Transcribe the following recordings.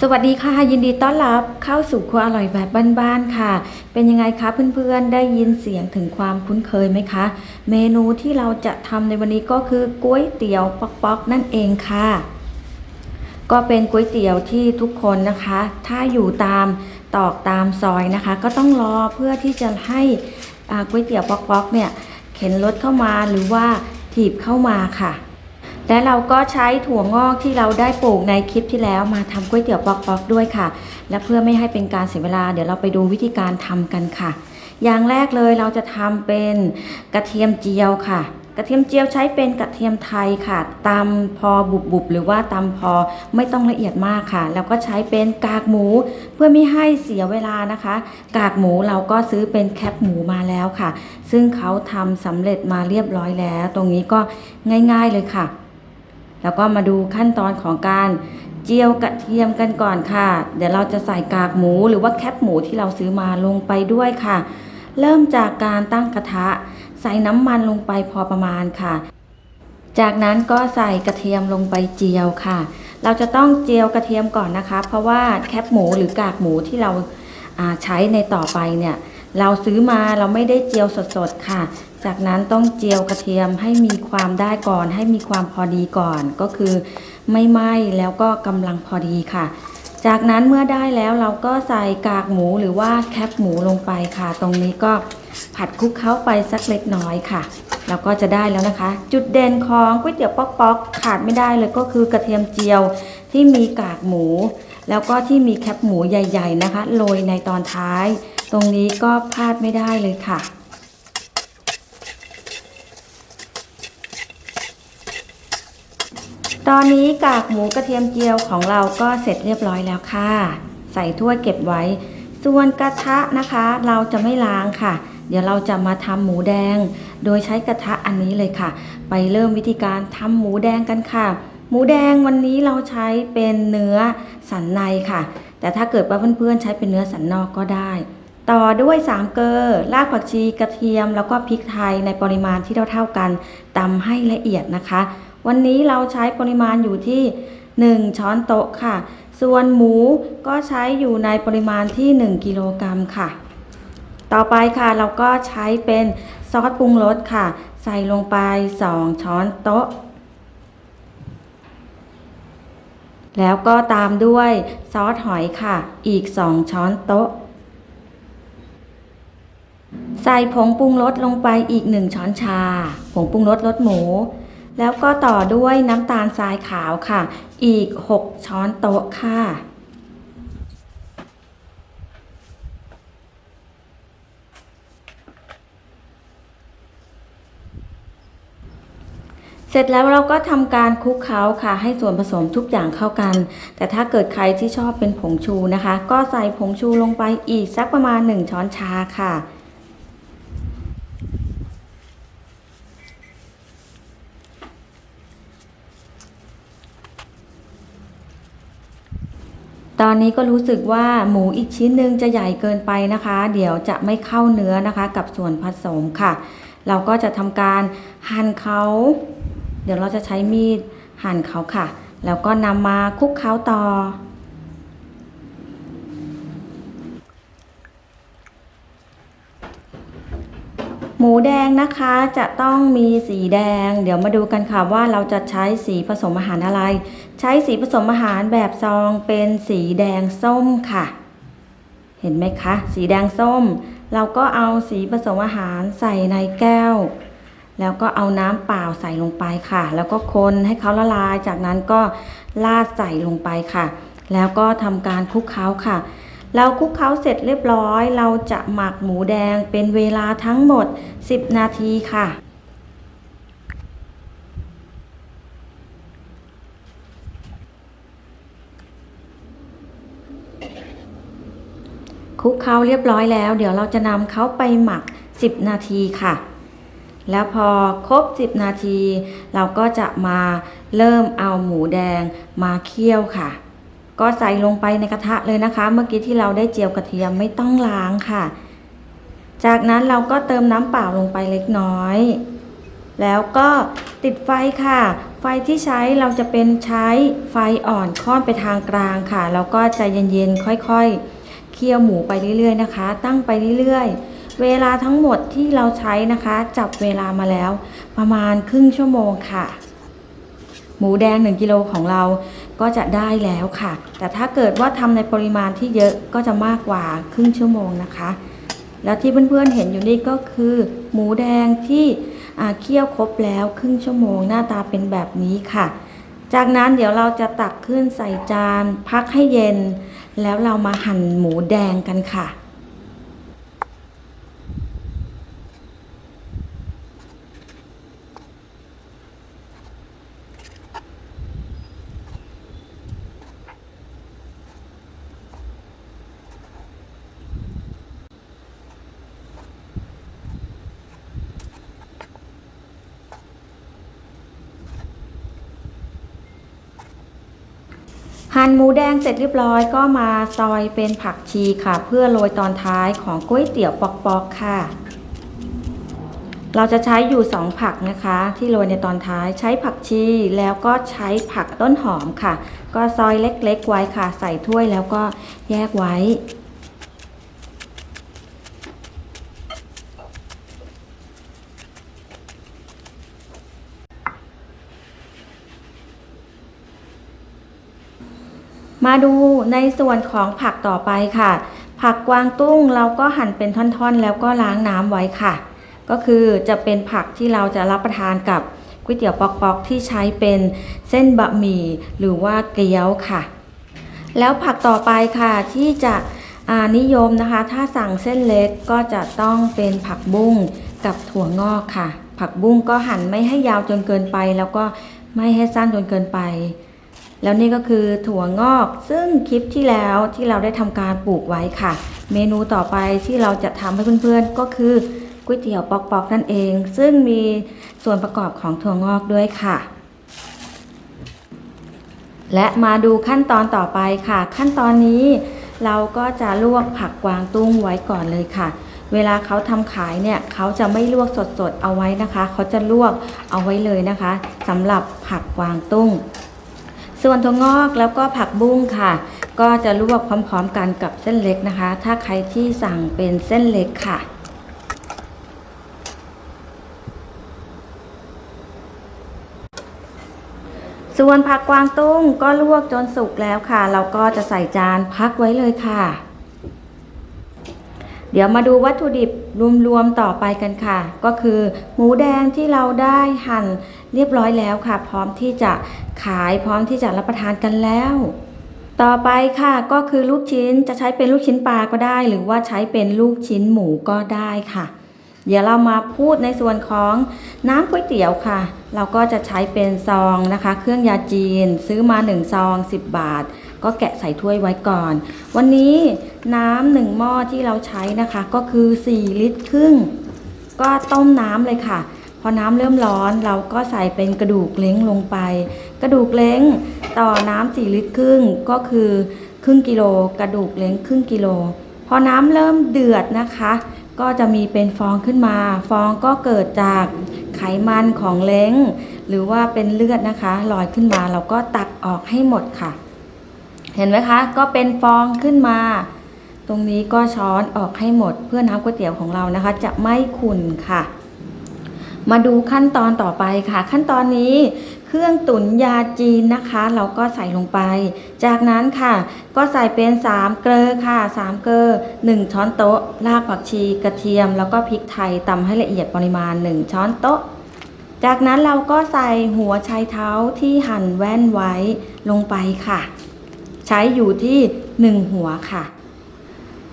สวัสดีค่ะ ยินดีต้อนรับเข้าสู่ครัวอร่อยแบบบ้านๆค่ะ เป็นยังไงคะเพื่อนๆได้ยินเสียงถึงความคุ้นเคยไหมคะ เมนูที่เราจะทำในวันนี้ก็คือก๋วยเตี๋ยวป๊อกๆนั่นเองค่ะ ก็เป็นก๋วยเตี๋ยวที่ทุกคนนะคะ ถ้าอยู่ตามตอกตามซอยนะคะ ก็ต้องรอเพื่อที่จะให้ก๋วยเตี๋ยวป๊อกๆเนี่ยเข็นรถเข้ามาหรือว่าถีบเข้ามาค่ะ และเราก็ใช้ถั่วงอกที่เราได้ปลูกในคลิปที่แล้วมาทำก๋วยเตี๋ยวปอกๆด้วยค่ะ และเพื่อไม่ให้เป็นการเสียเวลา เดี๋ยวเราไปดูวิธีการทำกันค่ะ อย่างแรกเลยเราจะทำเป็นกระเทียมเจียวค่ะ กระเทียมเจียวใช้เป็นกระเทียมไทยค่ะตำพอบุบๆหรือว่าตำพอไม่ต้องละเอียดมากค่ะ แล้วก็ใช้เป็นกากหมู เพื่อไม่ให้เสียเวลานะคะ กากหมูเราก็ซื้อเป็นแคปหมูมาแล้วค่ะ ซึ่งเขาทำสำเร็จมาเรียบร้อยแล้ว ตรงนี้ก็ง่าย ๆเลยค่ะ แล้วก็มาดูขั้นตอนของการเจียวกระเทียมกันก่อนค่ะ เดี๋ยวเราจะใส่กากหมูหรือว่าแคปหมูที่เราซื้อมาลงไปด้วยค่ะ เริ่มจากการตั้งกระทะ ใส่น้ำมันลงไปพอประมาณค่ะ จากนั้นก็ใส่กระเทียมลงไปเจียวค่ะ เราจะต้องเจียวกระเทียมก่อนนะคะ เพราะว่าแคปหมูหรือกากหมูที่เราอ่าใช้ในต่อไปเนี่ยเราซื้อมาเราไม่ได้เจียวสดๆค่ะ จากนั้นต้องเจียวกระเทียมให้มีความได้ก่อน ให้มีความพอดีก่อนก็คือไม่ไหม้แล้วก็กำลังพอดีค่ะ จากนั้นเมื่อได้แล้วเราก็ใส่กากหมูหรือว่าแคปหมูลงไปค่ะ ตรงนี้ก็ผัดคลุกเคล้าไปสักเล็กน้อยค่ะแล้วก็จะได้แล้วนะคะ จุดเด่นของก๋วยเตี๋ยวป๊อกๆ ขาดไม่ได้เลยก็คือกระเทียมเจียวที่มีกากหมู แล้วก็ที่มีแคปหมูใหญ่ ๆ นะคะโรยในตอนท้าย ตรงนี้ก็พลาดไม่ได้เลยค่ะ ตอนนี้กากหมูกระเทียมเจียวของเราก็เสร็จเรียบร้อยแล้วค่ะ ใส่ถ้วยเก็บไว้ ส่วนกระทะนะคะ เราจะไม่ล้างค่ะ เดี๋ยวเราจะมาทำหมูแดง โดยใช้กระทะอันนี้เลยค่ะ ไปเริ่มวิธีการทำหมูแดงกันค่ะ หมูแดงวันนี้เราใช้เป็นเนื้อสันในค่ะ แต่ถ้าเกิดว่าเพื่อนๆใช้เป็นเนื้อสันนอกก็ได้ ต่อด้วยสามเกลอรากผักชีกระเทียม แล้วก็พริกไทยในปริมาณที่เท่าๆกันตำให้ละเอียดนะคะ วันนี้เราใช้ปริมาณอยู่ที่ 1 ช้อนโต๊ะค่ะ ส่วนหมูก็ใช้อยู่ในปริมาณที่ 1 กิโลกรัมค่ะ ต่อไปค่ะเราก็ใช้เป็นซอสปรุงรสค่ะ ใส่ลงไป 2 ช้อนโต๊ะ แล้วก็ตามด้วยซอสหอยค่ะ อีก 2 ช้อนโต๊ะใส่ผงปรุงรสลงไปอีก1ช้อนชา ผงปรุงรสรสหมู แล้วก็ต่อด้วยน้ำตาลทรายขาวค่ะ อีก 6 ช้อนโต๊ะค่ะเสร็จแล้วเราก็ทำการคลุกเคล้าค่ะ ให้ส่วนผสมทุกอย่างเข้ากัน แต่ถ้าเกิดใครที่ชอบเป็นผงชูนะคะ ก็ใส่ผงชูลงไปอีกสักประมาณ 1 ช้อนชาค่ะ อนนี้ก็รู้สึกว่าหมูอีกชิ้นหนึ่งจะใหญ่เกินไปนะคะ เดี๋ยวจะไม่เข้าเนื้อนะคะ กับส่วนผสมค่ะ เราก็จะทำการหั่นเขา เดี๋ยวเราจะใช้มีดหั่นเขาค่ะ แล้วก็นำมาคลุกเขาต่อ หมูแดงนะคะจะต้องมีสีแดง เดี๋ยวมาดูกันค่ะว่าเราจะใช้สีผสมอาหารอะไร ใช้สีผสมอาหารแบบซองเป็นสีแดงส้มค่ะ เห็นไหมคะ สีแดงส้ม เราก็เอาสีผสมอาหารใส่ในแก้ว แล้วก็เอาน้ำเปล่าใส่ลงไปค่ะ แล้วก็คนให้เขาละลายจากนั้นก็ลาดใส่ลงไปค่ะ แล้วก็ทำการคลุกเคล้าค่ะ เราคลุกเคล้าเสร็จเรียบร้อย เราจะหมักหมูแดงเป็นเวลาทั้งหมด 10 นาทีค่ะ คลุกเคล้าเรียบร้อยแล้ว เดี๋ยวเราจะนำเขาไปหมัก 10 นาทีค่ะ แล้วพอครบ 10 นาที เราก็จะมาเริ่มเอาหมูแดงมาเคี่ยวค่ะ ก็ใส่ลงไปในกระทะเลยนะคะ เมื่อกี้ที่เราได้เจียวกระเทียมไม่ต้องล้างค่ะ จากนั้นเราก็เติมน้ำเปล่าลงไปเล็กน้อย แล้วก็ติดไฟค่ะ ไฟที่ใช้เราจะเป็นใช้ไฟอ่อนค่อนไปทางกลางค่ะ แล้วก็ใจเย็นๆค่อยๆ เคี่ยวหมูไปเรื่อยๆนะคะ ตั้งไปเรื่อยๆ เวลาทั้งหมดที่เราใช้นะคะ จับเวลามาแล้ว ประมาณครึ่งชั่วโมงค่ะ หมูแดง 1กิโลของเรา ก็จะได้แล้วค่ะ แต่ถ้าเกิดว่าทำในปริมาณที่เยอะก็จะมากกว่าครึ่งชั่วโมงนะคะ แล้วที่เพื่อนๆเห็นอยู่นี่ก็คือ หมูแดงที่เคี่ยวครบแล้วครึ่งชั่วโมงหน้าตาเป็นแบบนี้ค่ะ จากนั้นเดี๋ยวเราจะตักขึ้นใส่จาน พักให้เย็น แล้วเรามาหั่นหมูแดงกันค่ะ หั่นหมูแดงเสร็จเรียบร้อยก็มาซอยเป็นผักชีค่ะ เพื่อโรยตอนท้ายของก๋วยเตี๋ยวปอกๆค่ะ เราจะใช้อยู่ 2 ผักนะคะ ที่โรยในตอนท้ายใช้ผักชีแล้วก็ใช้ผักต้นหอมค่ะ ก็ซอยเล็กๆไว้ค่ะ ใส่ถ้วยแล้วก็แยกไว้ มาดูในส่วนของผักต่อไปค่ะ ผักกวางตุ้งเราก็หั่นเป็นท่อนๆ แล้วก็ล้างน้ำไว้ค่ะ ก็คือจะเป็นผักที่เราจะรับประทานกับก๋วยเตี๋ยวปอกๆที่ใช้เป็นเส้นบะหมี่หรือว่าเกี๊ยวค่ะ แล้วผักต่อไปค่ะที่จะนิยมนะคะ ถ้าสั่งเส้นเล็กก็จะต้องเป็นผักบุ้งกับถั่วงอกค่ะ ผักบุ้งก็หั่นไม่ให้ยาวจนเกินไป แล้วก็ไม่ให้สั้นจนเกินไป แล้วนี่ก็คือถั่วงอก ซึ่งคลิปที่แล้วที่เราได้ทำการปลูกไว้ค่ะ เมนูต่อไปที่เราจะทำให้เพื่อนๆก็คือก๋วยเตี๋ยวปอกๆนั่นเอง ซึ่งมีส่วนประกอบของถั่วงอกด้วยค่ะ และมาดูขั้นตอนต่อไปค่ะ ขั้นตอนนี้เราก็จะลวกผักกวางตุ้งไว้ก่อนเลยค่ะ เวลาเขาทำขายเนี่ยเขาจะไม่ลวกสดๆเอาไว้นะคะ เขาจะลวกเอาไว้เลยนะคะสำหรับผักกวางตุ้ง ส่วนถั่วงอกแล้วก็ผักบุ้งค่ะ ก็จะลวกพร้อมๆกันกับเส้นเล็กนะคะ ถ้าใครที่สั่งเป็นเส้นเล็กค่ะส่วนผักกวางตุ้งก็ลวกจนสุกแล้วค่ะ เราก็จะใส่จานพักไว้เลยค่ะ เดี๋ยวมาดูวัตถุดิบรวมๆต่อไปกันค่ะ ก็คือ หมูแดงที่เราได้หั่น เรียบร้อยแล้วค่ะ พร้อมที่จะขายพร้อมที่จะรับประทานกันแล้ว ต่อไปค่ะก็คือลูกชิ้นจะใช้เป็นลูกชิ้นปลาก็ได้ หรือว่าใช้เป็นลูกชิ้นหมูก็ได้ค่ะ เดี๋ยวเรามาพูดในส่วนของน้ำก๋วยเตี๋ยวค่ะ เราก็จะใช้เป็นซองนะคะ เครื่องยาจีนซื้อมา1ซอง10 บาทก็แกะใส่ถ้วยไว้ก่อน วันนี้น้ำหนึ่งหม้อที่เราใช้นะคะ ก็คือ 4 ลิตรครึ่ง ก็ต้มน้ำเลยค่ะ อน้ำเริ่มร้อนเราก็ใส่เป็นกระดูกเล้งลงไป กระดูกเล้งต่อน้ำ4ลิตรครึ่งก็คือครึ่งกิโล กระดูกเล้งครึ่งกิโล พอน้ำเริ่มเดือดนะคะ ก็จะมีเป็นฟองขึ้นมา ฟองก็เกิดจากไขมันของเล้ง หรือว่าเป็นเลือดนะคะลอยขึ้นมาเราก็ตักออกให้หมดค่ะ เห็นไหมคะ ก็เป็นฟองขึ้นมา ตรงนี้ก็ช้อนออกให้หมดเพื่อน้ำก๋วยเตี๋ยวของเรานะคะ จะไม่ขุ่นค่ะ มาดูขั้นตอนต่อไปค่ะ ขั้นตอนนี้เครื่องตุ๋นยาจีนนะคะ เราก็ใส่ลงไป จากนั้นค่ะ ก็ใส่เป็น 3 เกลือค่ะ 3 เกลือ1 ช้อนโต๊ะ รากผักชีกระเทียม แล้วก็พริกไทยตำให้ละเอียดปริมาณ 1 ช้อนโต๊ะ จากนั้นเราก็ใส่หัวไชเท้าที่หั่นแว่นไว้ลงไปค่ะ ใช้อยู่ที่ 1 หัวค่ะ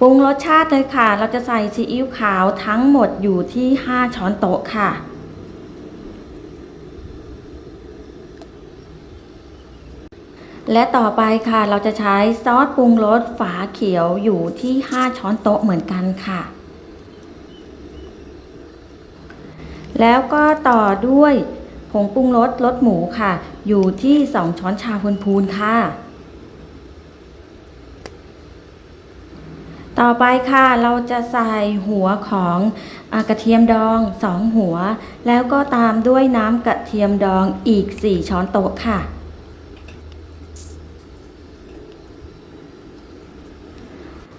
ปรุงรสชาติเลยค่ะ เราจะใส่ซีอิ๊วขาวทั้งหมดอยู่ที่ 5 ช้อนโต๊ะค่ะ และต่อไปค่ะเราจะใช้ซอสปรุงรสฝาเขียวอยู่ที่ 5 ช้อนโต๊ะเหมือนกันค่ะ แล้วก็ต่อด้วยผงปรุงรสรสหมูค่ะ อยู่ที่ 2 ช้อนชาพูนๆค่ะ ต่อไปค่ะเราจะใส่หัวของอกระเทียมดอง 2 หัว แล้วก็ตามด้วยน้ำกระเทียมดองอีก 4 ช้อนโต๊ะค่ะ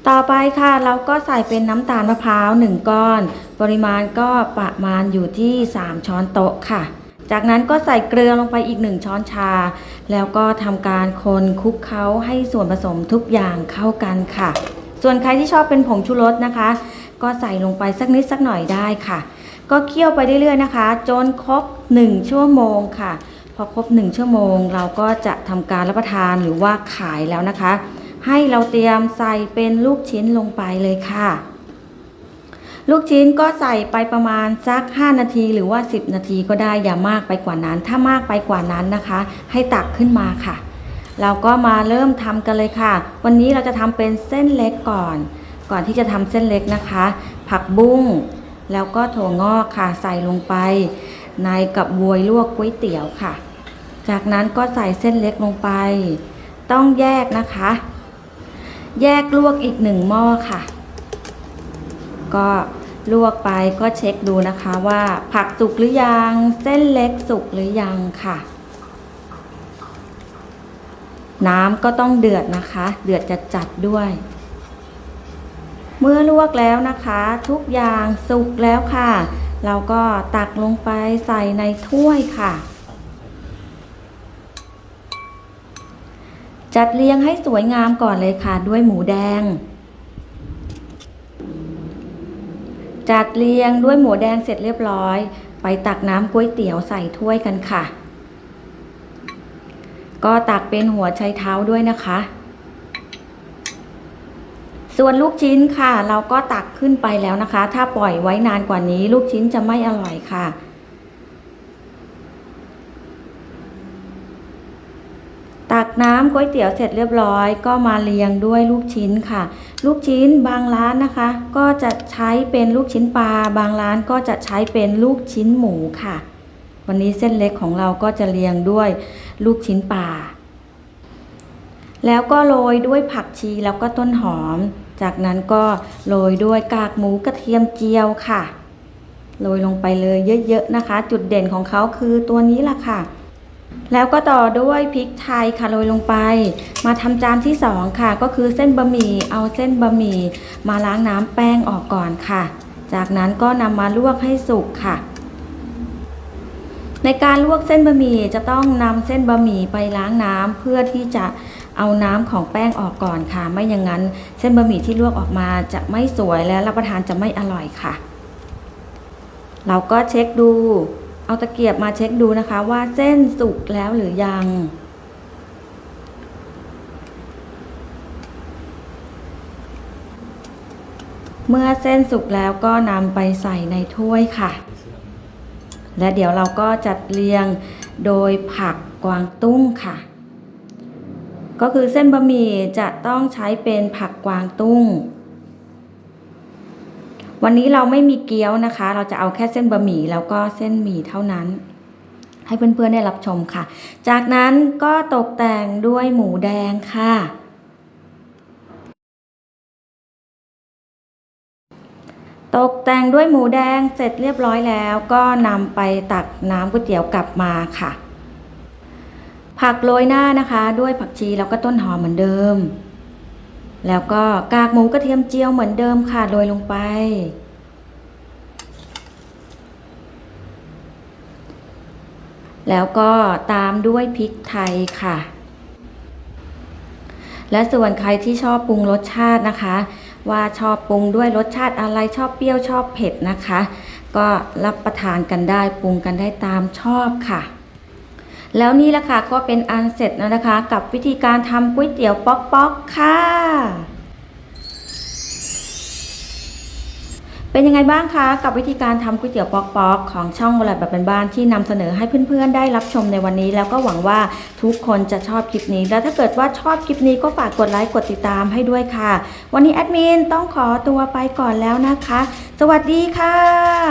ต่อไปค่ะเราก็ใส่เป็นน้ำตาลมะพร้าว1ก้อน ปริมาณก็ประมาณอยู่ที่ 3 ช้อนโต๊ะค่ะ จากนั้นก็ใส่เกลือลงไปอีก 1 ช้อนชา แล้วก็ทำการคนคลุกเคล้าให้ส่วนผสมทุกอย่างเข้ากันค่ะ ส่วนใครที่ชอบเป็นผงชูรสนะคะ ก็ใส่ลงไปสักนิดสักหน่อยได้ค่ะ ก็เคี่ยวไปเรื่อยๆนะคะ จนครบ 1 ชั่วโมงค่ะ พอครบ 1 ชั่วโมง เราก็จะทำการรับประทานหรือว่าขายแล้วนะคะ ให้เราเตรียมใส่เป็นลูกชิ้นลงไปเลยค่ะ ลูกชิ้นก็ใส่ไปประมาณสัก 5 นาทีหรือว่า 10 นาทีก็ได้อย่ามากไปกว่านั้น ถ้ามากไปกว่านั้นนะคะ ให้ตักขึ้นมาค่ะ เราก็มาเริ่มทำกันเลยค่ะ วันนี้เราจะทำเป็นเส้นเล็กก่อน ก่อนที่จะทำเส้นเล็กนะคะ ผักบุ้งแล้วก็ถั่วงอกค่ะใส่ลงไป ในกับบวยลวกก๋วยเตี๋ยวค่ะ จากนั้นก็ใส่เส้นเล็กลงไป ต้องแยกนะคะ แยกลวกอีกหนึ่งหม้อค่ะ ก็ลวกไปก็เช็คดูนะคะว่าผักสุกหรือยัง เส้นเล็กสุกหรือยังค่ะ น้ำก็ต้องเดือดนะคะ เดือดจัดๆด้วย เมื่อลวกแล้วนะคะ ทุกอย่างสุกแล้วค่ะ เราก็ตักลงไปใส่ในถ้วยค่ะ จัดเรียงให้สวยงามก่อนเลยค่ะด้วยหมูแดง จัดเรียงด้วยหมูแดงเสร็จเรียบร้อย ไปตักน้ำก๋วยเตี๋ยวใส่ถ้วยกันค่ะ ก็ตักเป็นหัวไชเท้าด้วยนะคะ ส่วนลูกชิ้นค่ะ เราก็ตักขึ้นไปแล้วนะคะ ถ้าปล่อยไว้นานกว่านี้ ลูกชิ้นจะไม่อร่อยค่ะ ตัก น้ำก๋วยเตี๋ยวเสร็จเรียบร้อย ก็มาเรียงด้วยลูกชิ้นค่ะ ลูกชิ้นบางร้านนะคะ ก็จะใช้เป็นลูกชิ้นปลา บางร้านก็จะใช้เป็นลูกชิ้นหมูค่ะ วันนี้เส้นเล็กของเราก็จะเรียงด้วยลูกชิ้นปลาแล้วก็โรยด้วยผักชีแล้วก็ต้นหอม จากนั้นก็โรยด้วยกากหมูกระเทียมเจียวค่ะ โรยลงไปเลยเยอะๆนะคะ จุดเด่นของเขาคือตัวนี้ล่ะค่ะ แล้วก็ต่อด้วยพริกไทยค่ะโรยลงไป มาทำจานที่สองค่ะ ก็คือเส้นบะหมี่เอาเส้นบะหมี่มาล้างน้ำแป้งออกก่อนค่ะ จากนั้นก็นำมาลวกให้สุกค่ะ ในการลวกเส้นบะหมี่จะต้องนำเส้นบะหมี่ไปล้างน้ำเพื่อที่จะเอาน้ำของแป้งออกก่อนค่ะ ไม่อย่างนั้นเส้นบะหมี่ที่ลวกออกมาจะไม่สวยและรับประทานจะไม่อร่อยค่ะ เราก็เช็คดู เอาตะเกียบมาเช็คดูนะคะ ว่าเส้นสุกแล้วหรือยัง เมื่อเส้นสุกแล้วก็นำไปใส่ในถ้วยค่ะ และเดี๋ยวเราก็จัดเรียงโดยผักกวางตุ้งค่ะ ก็คือเส้นบะหมี่จะต้องใช้เป็นผักกวางตุ้ง วันนี้เราไม่มีเกี๊ยวนะคะ เราจะเอาแค่เส้นบะหมี่แล้วก็เส้นหมี่เท่านั้น ให้เพื่อนๆได้รับชมค่ะ จากนั้นก็ตกแต่งด้วยหมูแดงค่ะ ตกแต่งด้วยหมูแดงเสร็จเรียบร้อยแล้ว ก็นำไปตักน้ำก๋วยเตี๋ยวกลับมาค่ะ ผักโรยหน้านะคะ ด้วยผักชีแล้วก็ต้นหอมเหมือนเดิม แล้วก็กากหมูกระเทียมเจียวเหมือนเดิมค่ะโรยลงไป แล้วก็ตามด้วยพริกไทยค่ะ และส่วนใครที่ชอบปรุงรสชาตินะคะ ว่าชอบปรุงด้วยรสชาติอะไรชอบเปรี้ยวชอบเผ็ดนะคะ ก็รับประทานกันได้ปรุงกันได้ตามชอบค่ะ แล้วนี่แหละค่ะก็เป็นอันเสร็จแล้วนะคะ กับวิธีการทำก๋วยเตี๋ยวป๊อกป๊อกค่ะเป็นยังไงบ้างคะกับวิธีการทำก๋วยเตี๋ยวป๊อกป๊อกของช่องวลาแบบเป็นบ้านๆที่นำเสนอให้เพื่อนๆ ได้รับชมในวันนี้ แล้วก็หวังว่าทุกคนจะชอบคลิปนี้ แล้วถ้าเกิดว่าชอบคลิปนี้ก็ฝากกดไลค์กดติดตามให้ด้วยค่ะ วันนี้แอดมินต้องขอตัวไปก่อนแล้วนะคะ สวัสดีค่ะ